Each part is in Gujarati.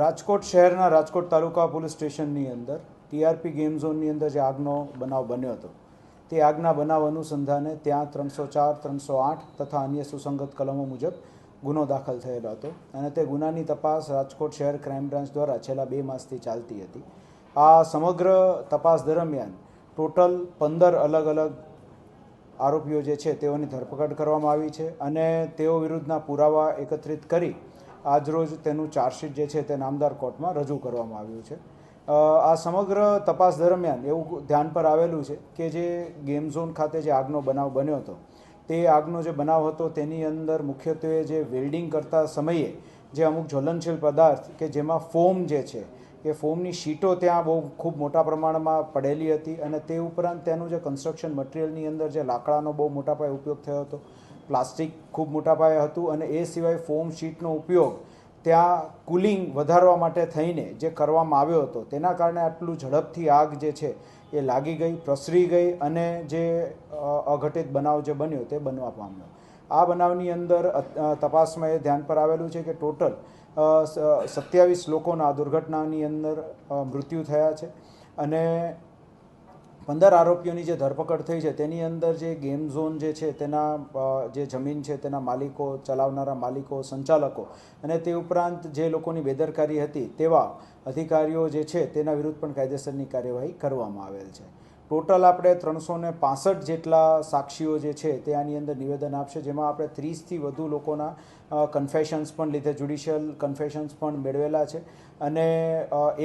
રાજકોટ શહેરના રાજકોટ તાલુકા પોલીસ સ્ટેશનની અંદર ટીઆરપી ગેમ ઝોનની અંદર જે આગનો બનાવ બન્યો હતો, તે આગના બનાવ અનુસંધાને ત્યાં ત્રણસો ચાર, ત્રણસો આઠ તથા અન્ય સુસંગત કલમો મુજબ ગુનો દાખલ થયેલો હતો અને તે ગુનાની તપાસ રાજકોટ શહેર ક્રાઇમ બ્રાન્ચ દ્વારા છેલ્લા બે માસથી ચાલતી હતી. આ સમગ્ર તપાસ દરમિયાન ટોટલ પંદર અલગ અલગ આરોપીઓ જે છે તેઓની ધરપકડ કરવામાં આવી છે અને તેઓ વિરુદ્ધના પુરાવા એકત્રિત કરી આજરોજ તેનું ચાર્જશીટ જે છે તે નામદાર કોર્ટમાં રજૂ કરવામાં આવ્યું છે. આ સમગ્ર તપાસ દરમિયાન એવું ધ્યાન પર આવેલું છે કે જે ગેમ ઝોન ખાતે જે આગનો બનાવ બન્યો હતો, તે આગનો જે બનાવ હતો તેની અંદર મુખ્યત્વે જે વેલ્ડિંગ કરતા સમયે જે અમુક જ્વલનશીલ પદાર્થ કે જેમાં ફોમ જે છે, એ ફોમની શીટો ત્યાં બહુ ખૂબ મોટા પ્રમાણમાં પડેલી હતી અને તે ઉપરાંત તેનું જે કન્સ્ટ્રક્શન મટીરિયલની અંદર જે લાકડાનો બહુ મોટા પાયે ઉપયોગ થયો હતો પ્લાસ્ટિક ખૂબ મોટા પાયે હતું અને એ સિવાય ફોમ શીટનો ઉપયોગ ત્યાં કુલિંગ વધારવા માટે થઈને જે કરવામાં આવ્યો હતો, તેના કારણે આટલું ઝડપથી આગ જે છે એ લાગી ગઈ, પ્રસરી ગઈ અને જે અઘટિત બનાવ જે બન્યો તે બનવા પામ્યો. આ બનાવની અંદર તપાસમાં એ ધ્યાન પર આવેલું છે કે ટોટલ સત્યાવીસ લોકોના દુર્ઘટનાની અંદર મૃત્યુ થયા છે અને પંદર આરોપીઓની જે ધરપકડ થઈ છે, તેની અંદર જે ગેમ ઝોન જે છે, તેના જે જમીન છે, તેના માલિકો, ચલાવનારા માલિકો, સંચાલકો અને તે ઉપરાંત જે લોકોની બેદરકારી હતી, તેવા અધિકારીઓ જે છે, તેના વિરુદ્ધ પણ કાયદેસરની કાર્યવાહી કરવામાં આવેલ છે. ટોટલ આપણે ત્રણસો ને પાસઠ જેટલા સાક્ષીઓ જે છે તે આની અંદર નિવેદન આપશે, જેમાં આપણે ત્રીસથી વધુ લોકોના કન્ફેશન્સ પણ લીધે જ્યુડિશિયલ કન્ફેશન્સ પણ મેળવેલા છે. અને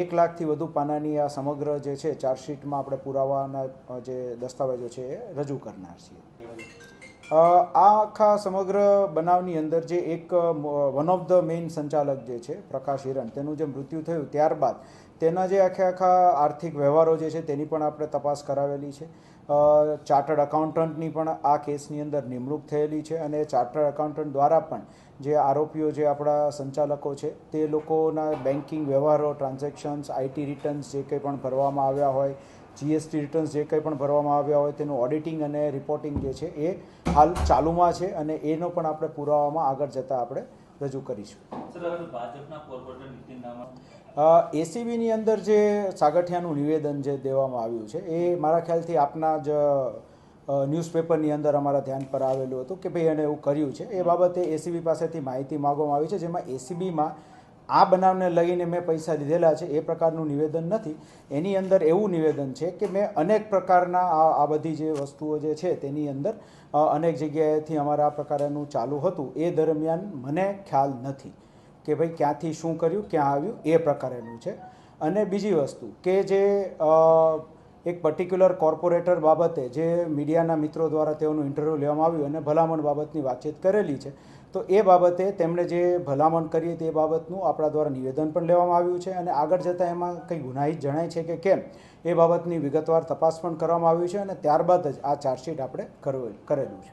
એક લાખથી વધુ પાનાની આ સમગ્ર જે છે ચાર્જશીટમાં આપણે પુરાવાના જે દસ્તાવેજો છે એ રજૂ કરનાર છીએ. આ આખા સમગ્ર બનાવની અંદર જે એક વન ઓફ ધ મેઇન સંચાલક જે છે, પ્રકાશ હિરણ, તેનું જે મૃત્યુ થયું ત્યારબાદ તેના જે આખે આખા આર્થિક વ્યવહારો જે છે તેની પણ આપણે તપાસ કરાવેલી છે. ચાર્ટર્ડ અકાઉન્ટન્ટની પણ આ કેસની અંદર નિમણૂક થયેલી છે અને ચાર્ટર્ડ અકાઉન્ટન્ટ દ્વારા પણ જે આરોપીઓ જે આપણા સંચાલકો છે તે લોકોના બેન્કિંગ વ્યવહારો, ટ્રાન્ઝેક્શન્સ આઈટી રિટર્ન્સ જે કંઈ પણ ભરવામાં આવ્યા હોય જીએસટી રિટર્ન્સ જે કંઈ પણ ભરવામાં આવ્યા હોય તેનું ઓડિટિંગ અને રિપોર્ટિંગ જે છે એ હાલ ચાલુમાં છે અને એનો પણ આપણે પુરાવામાં આગળ જતાં આપણે રજૂ કરીશું. એસીબીની અંદર જે સાગઠિયાનું નિવેદન જે દેવામાં આવ્યું છે, એ મારા ખ્યાલથી આપના જ ન્યૂઝપેપરની અંદર અમારા ધ્યાન પર આવેલું હતું કે ભાઈ એણે એવું કર્યું છે. એ બાબતે એસીબી પાસેથી માહિતી માગવામાં આવી છે, જેમાં એસીબીમાં આ બનાવને લઈને મેં પૈસા લીધેલા છે, એ પ્રકારનું નિવેદન નથી. એની અંદર એવું નિવેદન છે કે મેં અનેક પ્રકારના આ આ બધી જે વસ્તુઓ જે છે તેની અંદર અનેક જગ્યાએથી અમારા આ પ્રકારનું ચાલુ હતું. એ દરમિયાન મને ખ્યાલ નથી. કે ભાઈ ક્યાંથી શું કર્યું, ક્યાં આવ્યું, એ પ્રકારેનું છે. અને બીજી વસ્તુ કે જે એક પર્ટિક્યુલર કોર્પોરેટર બાબતે જે મીડિયાના મિત્રો દ્વારા તેઓનું ઇન્ટરવ્યૂ લેવામાં આવ્યું અને ભલામણ બાબતની વાતચીત કરેલી છે, તો એ બાબતે તેમણે જે ભલામણ કરી તે બાબતનું આપણા દ્વારા નિવેદન પણ લેવામાં આવ્યું છે અને આગળ જતાં એમાં કંઈ ગુનાહિત જણાય છે કે કેમ, એ બાબતની વિગતવાર તપાસ પણ કરવામાં આવી છે અને ત્યારબાદ જ આ ચાર્જશીટ આપણે કરેલું છે.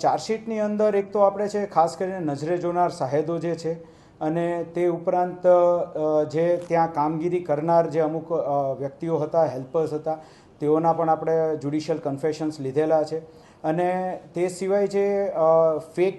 ચાર્જશીટની અંદર એક તો આપણે છે, ખાસ કરીને નજરે જોનાર સાહેદો જે છે અને તે ઉપરાંત જે ત્યાં કામગીરી કરનાર જે અમુક વ્યક્તિઓ હતા, હેલ્પર્સ હતા, તેઓના પણ આપણે જ્યુડિશિયલ કન્ફેશન્સ લીધેલા છે. અને તે સિવાય જે ફેક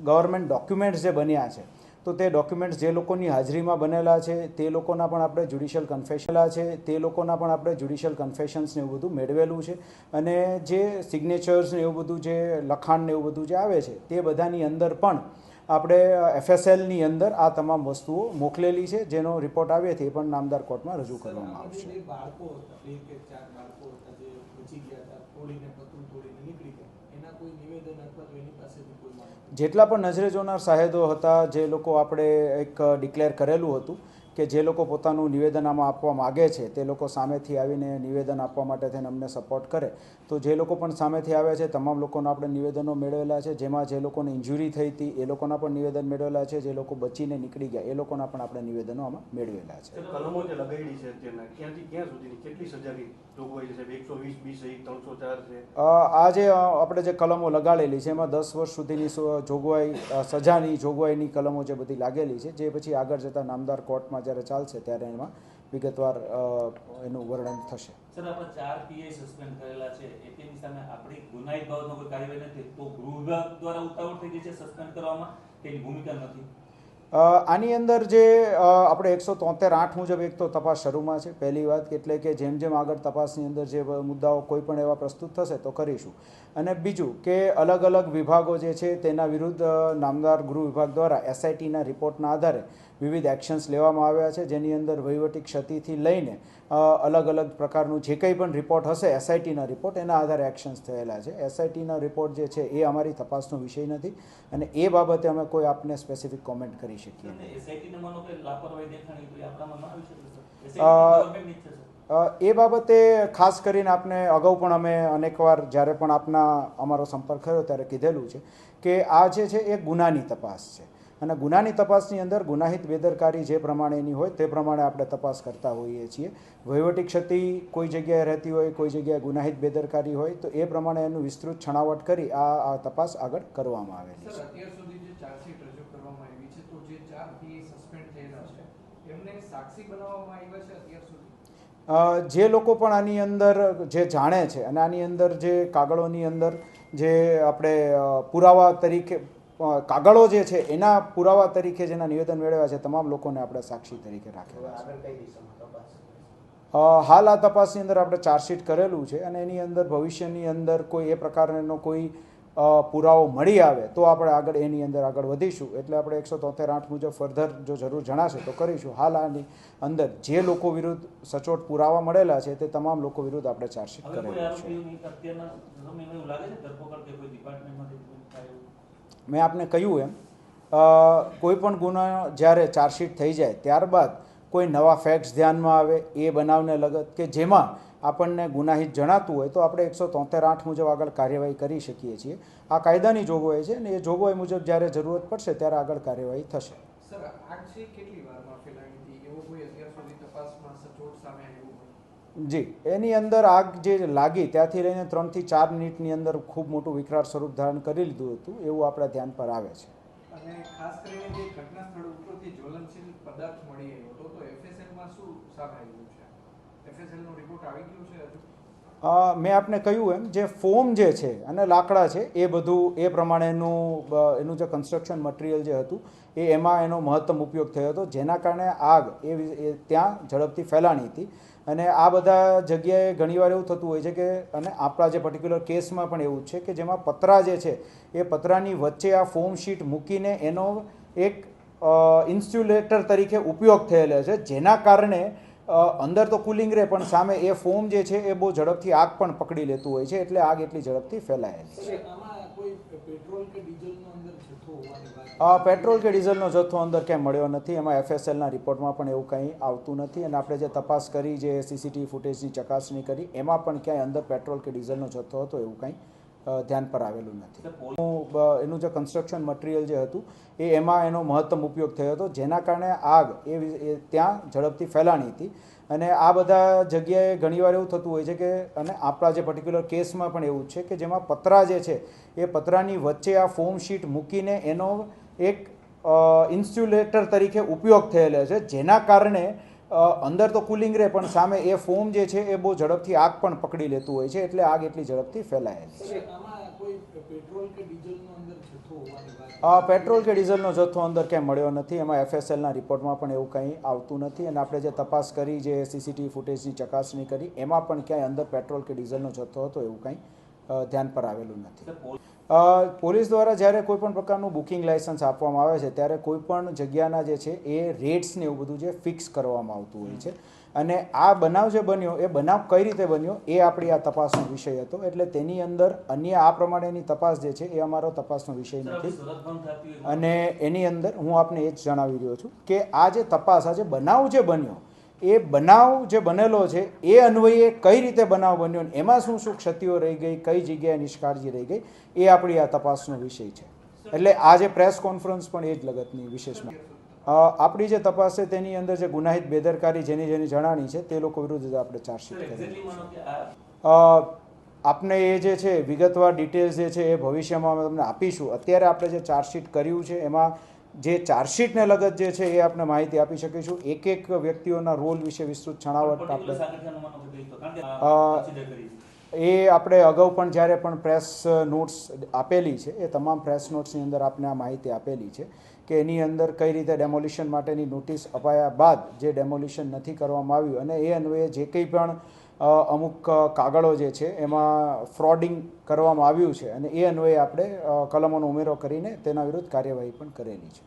ગવર્મેન્ટ ડોક્યુમેન્ટ્સ જે બન્યા છે તો તે ડોક્યુમેન્ટ્સ જે લોકોની હાજરીમાં બનેલા છે, તે લોકોના પણ આપણે જ્યુડિશિયલ કન્ફેશનલા છે, તે લોકોના પણ આપણે જ્યુડિશિયલ કન્ફેશન્સને એવું બધું મેળવેલું છે. અને જે સિગ્નેચર્સ ને એવું બધું જે લખાણ ને એવું બધું જે આવે છે, તે બધાની અંદર પણ આપણે એફએસએલની અંદર આ તમામ વસ્તુઓ મોકલેલી છે, જેનો રિપોર્ટ આવે તે પણ નામદાર કોર્ટમાં રજૂ કરવામાં આવશે. જેટલા પણ નજરે જોનાર સાહેદો હતા જે લોકો આપણે એક ડિક્લેર કરેલું હતું કે જે લોકો પોતાનું નિવેદન આમાં આપવા માગે છે તે લોકો સામેથી આવીને નિવેદન આપવા માટે થઈને અમને સપોર્ટ કરે. તો જે લોકો પણ સામેથી આવ્યા છે તમામ લોકોના આપણે નિવેદનો મેળવેલા છે. જેમાં જે લોકોને ઇન્જુરી થઈ હતી એ લોકોના પણ નિવેદન મેળવેલા છે. જે લોકો બચીને નીકળી ગયા એ લોકોના પણ આપણે નિવેદનો આમાં મેળવેલા છે. કલમો જે લગાવેલી છે ક્યાંથી ક્યાં સુધીની કેટલી સજાની જોગવાઈ છે એકસો વીસ બી સહિત ત્રણસો ચાર છે. આ જે આપણે જે કલમો લગાડેલી છે એમાં દસ વર્ષ સુધીની જોગવાઈ સજાની જોગવાઈની કલમો જે બધી લાગેલી છે જે પછી આગળ જતાં નામદાર કોર્ટમાં જ્યારે ચાલશે ત્યારે એમાં વિગતવાર એનું વર્ણન થશે. સર આપણે ચાર પીએ સસ્પેન્ડ કરેલા છે. એ સામે આપણી ગુનાહિત બાબતનો કોઈ કાર્યવાહી નથી. તો ગૃહ વિભાગ દ્વારા ઉતાવળ થઈ ગઈ છે સસ્પેન્ડ કરવામાં? તેની ભૂમિકા નથી. આની અંદર જે આપણે એકસો તોતેર આઠ મુજબ એક તો તપાસ શરૂમાં છે. પહેલી વાત એટલે કે જેમ જેમ આગળ તપાસની અંદર જે મુદ્દાઓ કોઈ પણ એવા પ્રસ્તુત થશે તો કરીશું. અને બીજું કે અલગ અલગ વિભાગો જે છે તેના વિરુદ્ધ નામદાર ગૃહ વિભાગ દ્વારા એસઆઈટીના રિપોર્ટના આધારે વિવિધ એક્શન્સ લેવામાં આવ્યા છે. જેની અંદર વહીવટી ક્ષતિથી લઈને અલગ અલગ પ્રકારનું જે કંઈ પણ રિપોર્ટ હશે એસઆઈટીના રિપોર્ટ એના આધારે એક્શન્સ થયેલા છે. એસઆઈટીના રિપોર્ટ જે છે એ અમારી તપાસનો વિષય નથી અને એ બાબતે અમે કોઈ આપને સ્પેસિફિક કોમેન્ટ કરી શકીએ નહીં. એ બાબતે ખાસ કરીને આપને અગાઉ પણ અમે અનેકવાર જ્યારે પણ આપના અમારો સંપર્ક થયો ત્યારે કીધેલું છે કે આ જે છે એ ગુનાની તપાસ છે. અને ગુનાની તપાસની અંદર ગુનાહિત બેદરકારી જે પ્રમાણેની હોય તે પ્રમાણે આપણે તપાસ કરતા હોઈએ છીએ. વહીવટી ક્ષતિ કોઈ જગ્યાએ રહેતી હોય કોઈ જગ્યાએ ગુનાહિત બેદરકારી હોય તો એ પ્રમાણે એનું વિસ્તૃત છણાવટ કરી આ તપાસ આગળ કરવામાં આવેલી છે. અત્યાર સુધી જે ચાર્જશીટ રજૂ કરવામાં આવી છે તો જે ચાર પીએ સસ્પેન્ડ થયેલા છે એમને સાક્ષી બનાવવામાં આવ્યા છે અત્યાર સુધી? જે લોકો પણ આની અંદર જે જાણે છે અને આની અંદર જે કાગળોની અંદર જે આપણે પુરાવા તરીકે કાગળો જે છે એના પુરાવા તરીકે જેના નિવેદન મેળવ્યા છે તમામ લોકોને આપણે સાક્ષી તરીકે રાખેલા છે. હાલ આ તપાસની અંદર આપણે ચાર્જશીટ કરેલું છે અને એની અંદર ભવિષ્યની અંદર કોઈ એ પ્રકારનો કોઈ પુરાવો મળી આવે તો આપણે આગળ એની અંદર આગળ વધીશું. એટલે આપણે એકસો તોતેર આઠ મુજબ ફર્ધર જો જરૂર જણાશે તો કરીશું. હાલ આની અંદર જે લોકો વિરુદ્ધ સચોટ પુરાવા મળેલા છે તે તમામ લોકો વિરુદ્ધ આપણે ચાર્જશીટ કરેલું છે. મેં આપને કહ્યું એમ કોઈપણ કોઈ પણ ગુનો જ્યારે ચાર્જશીટ થઈ જાય, ત્યારબાદ કોઈ નવા ફેક્ટ્સ ધ્યાનમાં આવે, એ બનાવને લગત કે જેમાં આપણને ગુનાહિત જણાતું હોય, તો આપણે એકસો તોતેર આઠ મુજબ આગળ કાર્યવાહી કરી શકીએ છીએ. આ કાયદાની જોગવાઈ છે અને એ જોગવાઈ મુજબ જ્યારે જરૂરત પડશે ત્યારે આગળ કાર્યવાહી થશે. સર કેટલી વારમાં હતી? કોઈ અત્યાર સુધી તપાસમાં સચોટ સામે આવ્યું જી એની અંદર આગ જે લાગી ત્યાંથી લઈને ત્રણથી ચાર મિનિટની અંદર ખૂબ મોટું વિકરાળ સ્વરૂપ ધારણ કરી લીધું હતું એવું આપણા ધ્યાન પર આવે છે. અને ખાસ કરીને જે ઘટના સ્થળ ઉપરથી જ્વલનશીલ પદાર્થ મળી આવ્યો હતો તો એફએસએલમાં શું સામે આવ્યું છે એફએસએલનો રિપોર્ટ આવી ગયો છે હજુ? મેં આપને કહ્યું એમ જે ફોમ જે છે અને લાકડા છે એ બધું એ પ્રમાણેનું એનું જે કન્સ્ટ્રક્શન મટીરિયલ જે હતું એ એમાં એનો મહત્તમ ઉપયોગ થયો હતો જેના કારણે આગ એ એ ત્યાં ઝડપથી ફેલાણી હતી. અને આ બધા જગ્યાએ ઘણીવાર એવું થતું હોય છે કે અને આપણા જે પર્ટિક્યુલર કેસમાં પણ એવું છે કે જેમાં પતરા જે છે, એ પતરાની વચ્ચે આ ફોમ શીટ મૂકીને એનો એક ઇન્સ્યુલેટર તરીકે ઉપયોગ થયેલો છે, જેના કારણે અંદર તો કુલિંગ રહે પણ સામે એ ફોમ જે છે એ બહુ ઝડપથી આગ પણ પકડી લેતું હોય છે, એટલે આગ એટલી ઝડપથી ફેલાયેલી છે. પેટ્રોલ કે ડીઝલનો જથ્થો અંદર ક્યાંય મળ્યો નથી એમાં એફએસએલના રિપોર્ટમાં પણ એવું કંઈ આવતું નથી અને આપણે જે તપાસ કરી જે સીસીટીવી ફૂટેજની ચકાસણી કરી એમાં પણ ક્યાંય અંદર પેટ્રોલ કે ડીઝલનો જથ્થો હતો એવું કંઈ ધ્યાન પર આવેલું નથી. હું એનું, જે કન્સ્ટ્રક્શન મટીરિયલ જે હતું એ એમાં એનો મહત્તમ ઉપયોગ થયો હતો જેના કારણે આગ એ ત્યાં ઝડપથી ફેલાણી હતી. અને આ બધા જગ્યાએ ઘણીવાર એવું થતું હોય છે કે અને આપણા જે પર્ટિક્યુલર કેસમાં પણ એવું છે કે જેમાં પતરા જે છે એ પતરાની વચ્ચે આ ફોમ શીટ મૂકીને એનો એક ઇન્સ્યુલેટર તરીકે ઉપયોગ થયેલો છે જેના કારણે અંદર તો કુલિંગ રહે પણ સામે એ ફોમ જે છે એ બહુ ઝડપથી આગ પણ પકડી લેતું હોય છે એટલે આગ એટલી ઝડપથી ફેલાયેલી છે. સર આમાં કોઈ પેટ્રોલ કે ડીઝલનો જથ્થો આ પેટ્રોલ કે ડીઝલનો જથ્થો અંદર ક્યાંય મળ્યો નથી એમાં એફએસએલના રિપોર્ટમાં પણ એવું કંઈ આવતું નથી અને આપણે જે તપાસ કરી જે સીસીટીવી ફૂટેજની ચકાસણી કરી એમાં પણ ક્યાંય અંદર પેટ્રોલ કે ડીઝલનો જથ્થો હતો એવું કંઈ ધ્યાન પર આવેલું નથી. પોલીસ દ્વારા જ્યારે કોઈ પણ પ્રકારનું બુકિંગ લાયસન્સ આપવામાં આવે છે ત્યારે કોઈ પણ જગ્યાના જે છે એ રેટ્સ ને એવું બધું જે ફિક્સ કરવામાં આવતું હોય છે. અને આ બનાવ જે બન્યો એ બનાવ કઈ રીતે બન્યો એ આપણી આ તપાસનો વિષય હતો. એટલે તેની અંદર અન્ય આ પ્રમાણેની તપાસ જે છે એ અમારો તપાસનો વિષય નથી. અને એની અંદર હું આપને એ જ જણાવી રહ્યો છું કે આ જે તપાસ આ જે બનાવ જે બન્યો એ બનાવ જે બનેલો છે એ અન્વયે કઈ રીતે બનાવ બન્યો એમાં શું શું ક્ષતિઓ રહી ગઈ કઈ જગ્યાએ નિષ્કાળજી રહી ગઈ એ આપણી આ તપાસનો વિષય છે. એટલે આ જે પ્રેસ કોન્ફરન્સ પણ એ જ લગતની વિશેષમાં. આપણી જે તપાસ છે તેની અંદર જે ગુનાહિત બેદરકારી જેની જેની જણાણી છે તે લોકો વિરુદ્ધ જ આપણે ચાર્જશીટ કરી આપને એ જે છે વિગતવાર ડિટેલ્સ જે છે એ ભવિષ્યમાં અમે તમને આપીશું. અત્યારે આપણે જે ચાર્જશીટ કર્યું છે એમાં જે ચાર્જશીટને લગત જે છે એ આપણે માહિતી આપી શકીશું એક એક વ્યક્તિઓના રોલ વિશે વિસ્તૃત છણાવટ આપણે. એ આપણે અગાઉ પણ જ્યારે પણ પ્રેસ નોટ્સ આપેલી છે એ તમામ પ્રેસ નોટ્સની અંદર આપણે આ માહિતી આપેલી છે કે એની અંદર કઈ રીતે ડેમોલિશન માટેની નોટિસ અપાયા બાદ જે ડેમોલિશન નથી કરવામાં આવ્યું અને એ અન્વયે જે કંઈ પણ અમુક કાગળો જે છે એમાં ફ્રોડિંગ કરવામાં આવ્યું છે અને એ અન્વયે આપણે કલમોનો ઉમેરો કરીને તેના વિરુદ્ધ કાર્યવાહી પણ કરેલી છે.